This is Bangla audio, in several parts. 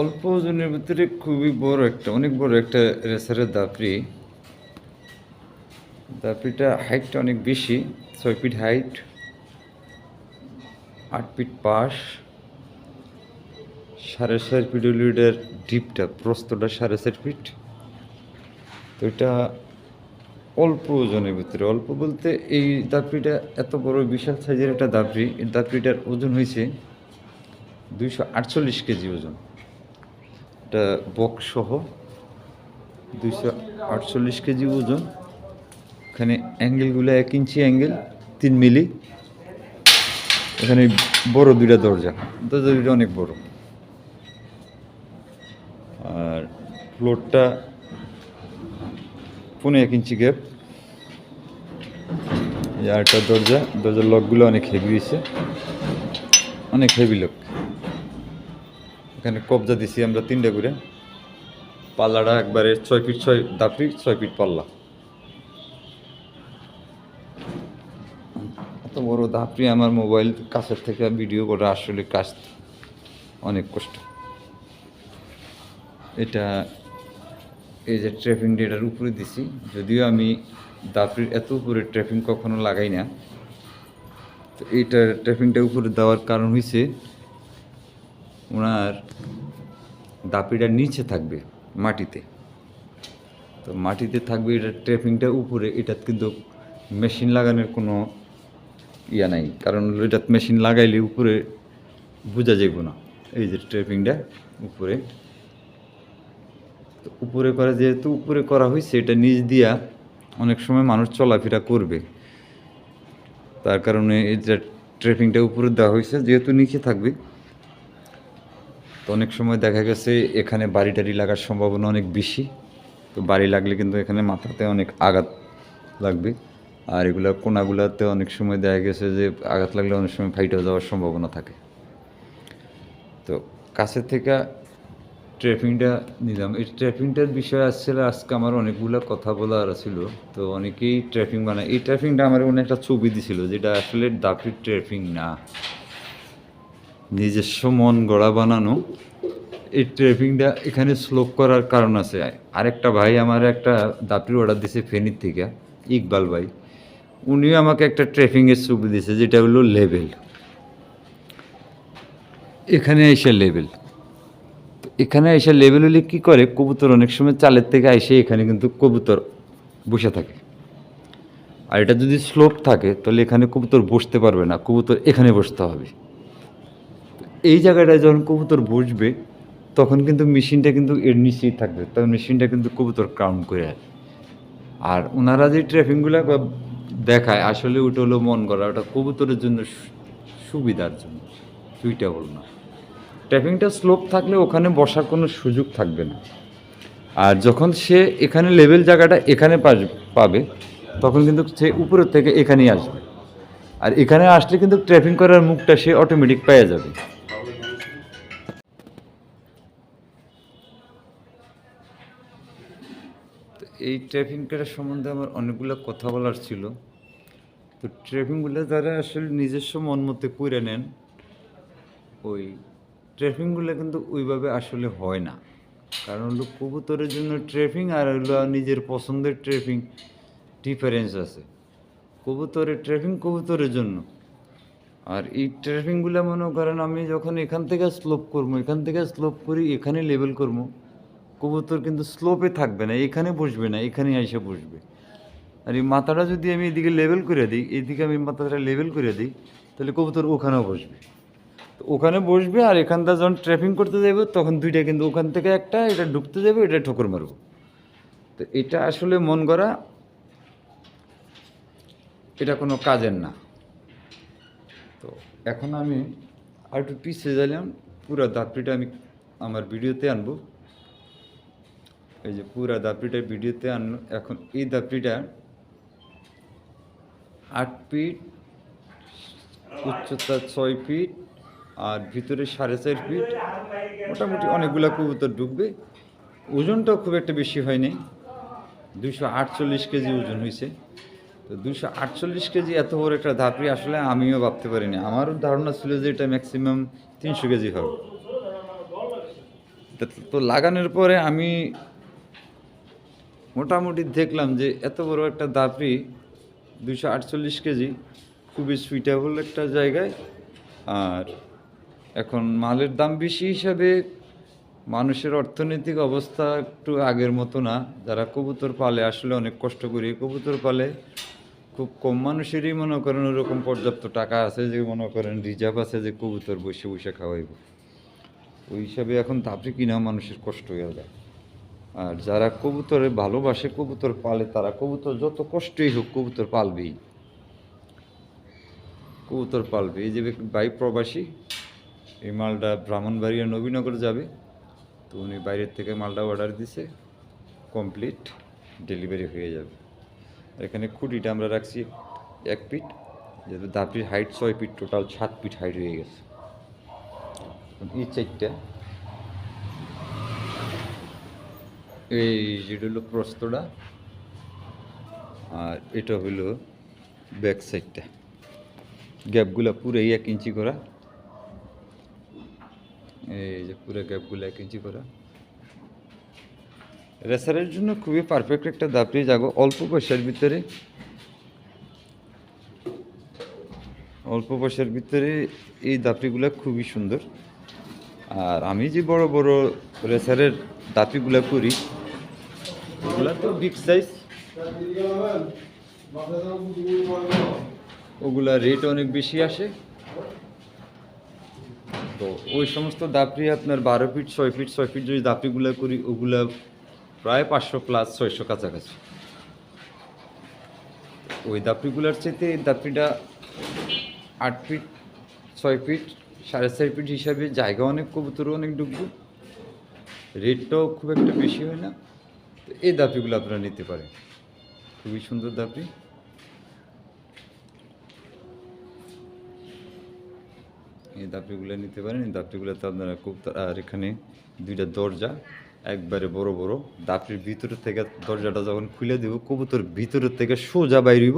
অল্প ওজনের ভিতরে খুবই বড় একটা, অনেক বড় একটা রেসারের দাপড়ি। দাপড়িটা হাইটটা অনেক বেশি, ছয় ফিট হাইট আট ফিট পাশ, সাড়ে চার ফিট লিডের ডিপটা প্রস্তটা সাড়ে চার ফিট তো এটা অল্প ওজনের ভিতরে, অল্প বলতে এই দাপড়িটা এত বড় বিশাল সাইজের একটা দাপড়ি, এই দাপড়িটার ওজন হয়েছে দুইশো আটচল্লিশ কেজি ওজন। এটা বক্স সহ দুইশো আটচল্লিশ কেজি ওজন। এখানে অ্যাঙ্গেলগুলো এক ইঞ্চি অ্যাঙ্গেল, তিন মিলি। এখানে বড় দুইটা দরজা। দরজা দুইটা অনেক বড়। আর ফ্লোরটা পনেরো এক ইঞ্চি গ্যাপ এই আরেকটা দরজা, দরজার লকগুলো অনেক হেভি হয়েছে অনেক হেভি লক এখানে কবজা দিছি আমরা তিনটা করে। পাল্লাটা একবারে ছয় ফিট ছয় দাপড়ি ছয় ফিট পাল্লা। এত বড় দাপড়ি আমার মোবাইল কাছের থেকে ভিডিও করা আসলে কাজ অনেক কষ্ট। এটা এই যে ট্রেফিং ডেটার উপরে দিছি, যদিও আমি দাপড়ির এত উপরে ট্রেফিং কখনো লাগাই না। তো এইটার ট্রেফিংটা উপরে দেওয়ার কারণ হয়েছে ওনার দাপিটা নিচে থাকবে মাটিতে। তো মাটিতে থাকবে এটা ট্রেপিংটা উপরে এটা কিন্তু মেশিন লাগানোর কোনো ইয়া নাই। কারণ এটা মেশিন লাগাইলে উপরে বোঝা যাব না। এই যে ট্রেপিংটা উপরে। তো উপরে করা যেহেতু উপরে করা হয়েছে এটা নিচ দিয়া অনেক সময় মানুষ চলাফেরা করবে। তার কারণে এই যে ট্রেপিংটা উপরে দেওয়া হয়েছে যেহেতু নিচে থাকবে তো অনেক সময় দেখা গেছে এখানে বাড়ি টাড়ি লাগার সম্ভাবনা অনেক বেশি। তো বাড়ি লাগলে কিন্তু এখানে মাথাতে অনেক আঘাত লাগবে। আর এগুলো কোনাগুলোতে অনেক সময় দেখা গেছে যে আঘাত লাগলে অনেক সময় ফাইটে যাওয়ার সম্ভাবনা থাকে। তো কাছের থেকে ট্রেপিংটা নিলাম। এই ট্রেপিংটার বিষয়ে আসছিল, আজকে আমার অনেকগুলো কথা বলার ছিল তো অনেকেই ট্রেপিং বানায়। এই ট্রেপিংটা আমার অনেক একটা ছবি দিছিল, যেটা আসলে দাপির ট্রেপিং না। নিজস্ব মন গড়া বানানো, এই ট্রেপিংটা এখানে স্লোপ করার কারণ আছে। আরেকটা ভাই আমার একটা দাপির অর্ডার দিছে ফেনীর থেকে, ইকবাল ভাই। উনিও আমাকে একটা ট্রেপিংয়ের ছবি দিয়েছে যেটা হলো লেভেল এখানে এসে লেভেল এখানে এসে লেভেল হলে কী করে? কবুতর অনেক সময় চালের থেকে এসে এখানে কিন্তু কবুতর বসে থাকে। আর এটা যদি স্লোপ থাকে, তাহলে এখানে কবুতর বসতে পারবে না, কবুতর এখানে বসতে হবে। এই জায়গাটায় যখন কবুতর বসবে, তখন কিন্তু মেশিনটা কিন্তু এর নিচেই থাকবে। তখন মেশিনটা কিন্তু কবুতর কাউন্ট করে আর আর ওনারা যে ট্রেফিংগুলো দেখায়, আসলে ওটা হলো মন করা ওটা কবুতরের জন্য সুবিধার জন্য। সুইটেবল না। ট্রেফিংটা স্লোপ থাকলে ওখানে বসার কোনো সুযোগ থাকবে না। আর যখন সে এখানে লেভেল জায়গাটা এখানে পাবে, তখন কিন্তু সে উপরের থেকে এখানেই আসবে। আর এখানে আসলে কিন্তু ট্রেপিং করার মুখটা সে অটোমেটিক পেয়ে যাবে। এই ট্রেপিং করার সম্বন্ধে আমার অনেকগুলো কথা বলার ছিল। তো ট্রেফিংগুলো যারা আসলে নিজস্ব মন মতো করে নেন, ওই ট্রেফিংগুলো কিন্তু ওইভাবে আসলে হয় না। কারণ হলো কবুতরের জন্য ট্রেফিং আর হলো নিজের পছন্দের ট্রেফিং ডিফারেন্স আছে। কবুতরের ট্রেফিং কবুতরের জন্য। আর এই ট্রেপিংগুলো মনে করেন আমি যখন এখান থেকে স্লোপ করব, এখান থেকে স্লোপ করি এখানে লেভেল করব কবুতর কিন্তু স্লোপে থাকবে না, এখানে বসবে না এখানে এসে বসবে। আর এই মাথাটা যদি আমি এদিকে লেভেল করে দিই, এদিকে আমি মাথাটা লেভেল করে দিই, তাহলে কবুতর ওখানেও বসবে। তো ওখানে বসবে আর এখানটা যখন ট্রেপিং করতে যাবে, তখন দুইটা কিন্তু ওখান থেকে একটা, এটা ঢুকতে যাবে, এটা ঠোকর মারবো। তো এটা আসলে মন করা, এটা কোনো কাজের না। তো এখন আমি আর একটু পিছিয়ে যাইলাম পুরো দাপড়িটা আমি আমার ভিডিওতে আনব। এই যে পুরা দাপড়িটা ভিডিওতে এখন এই দাপড়িটা আট ফিট, উচ্চতা ছয় ফিট আর ভিতরে সাড়ে চার ফিট। মোটামুটি অনেকগুলো কবুতর ঢুকবে। ওজনটাও খুব একটা বেশি হয়নি। দুশো আটচল্লিশ কেজি ওজন হয়েছে। তো দুশো আটচল্লিশ কেজি এত বড় একটা ধাপড়ি আসলে আমিও ভাবতে পারিনি। আমারও ধারণা ছিল যে এটা ম্যাক্সিমাম তিনশো কেজি হবে। তো লাগানোর পরে আমি মোটামুটি দেখলাম যে এত বড় একটা দাপড়ি দুশো আটচল্লিশ কেজি, খুবই সুইটেবল একটা জায়গায়। আর এখন মালের দাম বেশি হিসাবে মানুষের অর্থনৈতিক অবস্থা একটু আগের মতো না। যারা কবুতর পালে আসলে অনেক কষ্ট করি কবুতর পালে। খুব কম মানুষেরই মনে করেন ওরকম পর্যাপ্ত টাকা আছে যে মনে করেন রিজার্ভ আছে যে কবুতর বসে বসে খাওয়াইব। ওই হিসাবে এখন দাপড়ি কিনা মানুষের কষ্ট হয়ে যায়। আর যারা কবুতরে ভালোবাসে, কবুতর পালে তারা কবুতর যত কষ্টই হোক কবুতর পালবেই। কবুতর পালবে। এই যে ভাই প্রবাসী, এই মালটা ব্রাহ্মণবাড়িয়া নবীনগর যাবে। তো উনি বাইরের থেকে মালটা অর্ডার দিছে কমপ্লিট ডেলিভারি হয়ে যাবে। এখানে খুঁটিটা আমরা রাখছি এক ফিট, যেহেতু দাপির হাইট ছয় ফিট টোটাল সাত ফিট হাইট হয়ে গেছে। এই চারটা এই যেটা হলো প্রস্তটা, আর এটা হলো ব্যাক সাইডটা গ্যাপগুলো পুরোই এক ইঞ্চি করা। এই যে পুরো গ্যাপগুলো এক ইঞ্চি করা। রেসারের জন্য খুবই পারফেক্ট একটা দাপড়ি যাগো অল্প পয়সার ভিতরে। অল্প পয়সার ভিতরে এই দাপড়িগুলো খুবই সুন্দর। আর আমি যে বড় বড় রেসারের দাপড়িগুলো করি ওগুলা তো বিগ সাইজ ওগুলা রেট অনেক বেশি আসে। তো ওই সমস্ত দাপড়ি আপনার বারো ফিট ছয় ফিট ছয় ফিট যদি দাপড়িগুলো করি, ওগুলা প্রায় পাঁচশো প্লাস ছয়শো কাছাকাছি। ওই দাপড়িগুলোর এই দাপড়িটা আট ফিট ছয় ফিট সাড়ে চার ফিট হিসাবে জায়গা অনেক, কবুতরও অনেক ডুববো। রেটটাও খুব একটা বেশি হয় না। এই দাপড়িগুলো আপনারা নিতে পারেন। খুবই সুন্দর দাপড়ি এই দাপড়িগুলো নিতে পারেন। এই দাপড়িগুলোতে আপনারা খুব আর এখানে দুইটা দরজা, একবারে বড় বড়। দাপড়ির ভিতর থেকে দরজাটা যখন খুলে দেব, কবুতর ভিতরের থেকে সোজা বাইরিব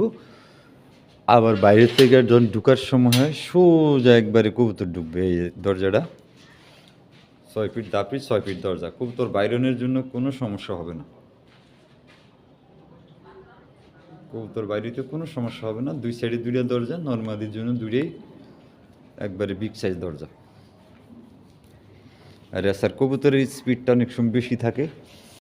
আবার বাইরের থেকে যখন ঢুকার সময় হয়, সোজা একবারে কবুতর ঢুকবে এই দরজাটা। ছয় ফিট দাপড়ি ছয় ফিট দরজা। কবুতর বাইরনের জন্য কোনো সমস্যা হবে না। কবুতর বাইরেতে কোনো সমস্যা হবে না। দুই সাইডে দুইটা দরজা নর্মালির জন্য দূরেই একবারে বিগ সাইজ দরজা। আর স্যার কবুতরের স্পিডটা অনেক সময় বেশি থাকে।